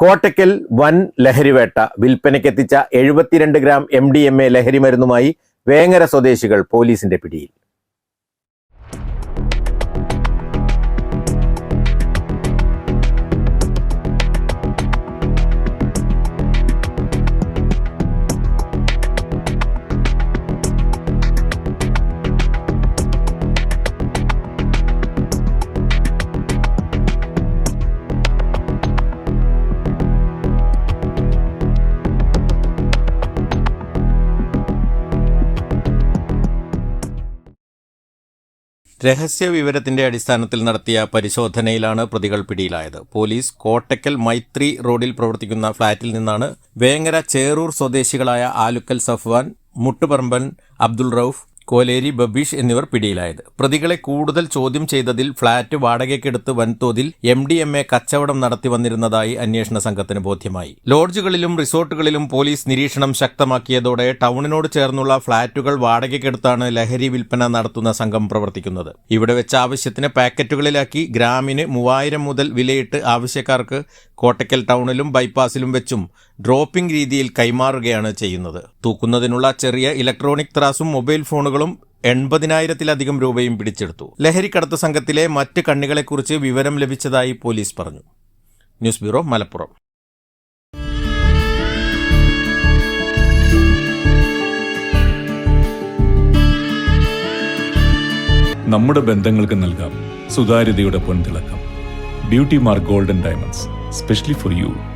കോട്ടയ്ക്കൽ വൻ ലഹരിവേട്ട വിൽപ്പനയ്ക്കെത്തിച്ച എഴുപത്തിരണ്ട് gram M D M A ലഹരി മരുന്നുമായി വേങ്ങര സ്വദേശികൾ പോലീസിന്റെ പിടിയിൽ. രഹസ്യ വിവരത്തിന്റെ അടിസ്ഥാനത്തിൽ നടത്തിയ പരിശോധനയിലാണ് പ്രതികൾ പിടിയിലായത്. പോലീസ് കോട്ടക്കൽ മൈത്രി റോഡിൽ പ്രവർത്തിക്കുന്ന ഫ്ളാറ്റിൽ നിന്നാണ് വേങ്ങര ചേറൂർ സ്വദേശികളായ ആലുക്കൽ സഫ്വാൻ മുട്ടുപറമ്പൻ അബ്ദുൾ റൌഫ് കോലേരി ബബീഷ് എന്നിവർ പിടിയിലായത്. പ്രതികളെ കൂടുതൽ ചോദ്യം ചെയ്തതിൽ ഫ്ളാറ്റ് വാടകയ്ക്കെടുത്ത് വൻതോതിൽ എം ഡി എം എ കച്ചവടം നടത്തി വന്നിരുന്നതായി അന്വേഷണ സംഘത്തിന് ബോധ്യമായി. ലോഡ്ജുകളിലും റിസോർട്ടുകളിലും പോലീസ് നിരീക്ഷണം ശക്തമാക്കിയതോടെ ടൗണിനോട് ചേർന്നുള്ള ഫ്ളാറ്റുകൾ വാടകയ്ക്കെടുത്താണ് ലഹരി വിൽപ്പന നടത്തുന്ന സംഘം പ്രവർത്തിക്കുന്നത്. ഇവിടെ വെച്ച് ആവശ്യത്തിന് പാക്കറ്റുകളിലാക്കി ഗ്രാമിന് മൂവായിരം മുതൽ വിലയിട്ട് ആവശ്യക്കാർക്ക് കോട്ടയ്ക്കൽ ടൗണിലും ബൈപ്പാസിലും വെച്ചും ഡ്രോപ്പിംഗ് രീതിയിൽ കൈമാറുകയാണ് ചെയ്യുന്നത്. തൂക്കുന്നതിനുള്ള ചെറിയ ഇലക്ട്രോണിക് ത്രാസും മൊബൈൽ ഫോണുകളും എൺപതിനായിരത്തിലധികം രൂപയും പിടിച്ചെടുത്തു. ലഹരിക്കടത്ത് സംഘത്തിലെ മറ്റ് കണ്ണികളെക്കുറിച്ച് വിവരം ലഭിച്ചതായി പോലീസ് പറഞ്ഞു. News bureau Malappuram. നമ്മുടെ ബന്ധങ്ങൾക്ക് നൽകാം. സുതാര്യതയുടെ പൊൻതിളക്കം. Beauty mark golden diamonds specially for you.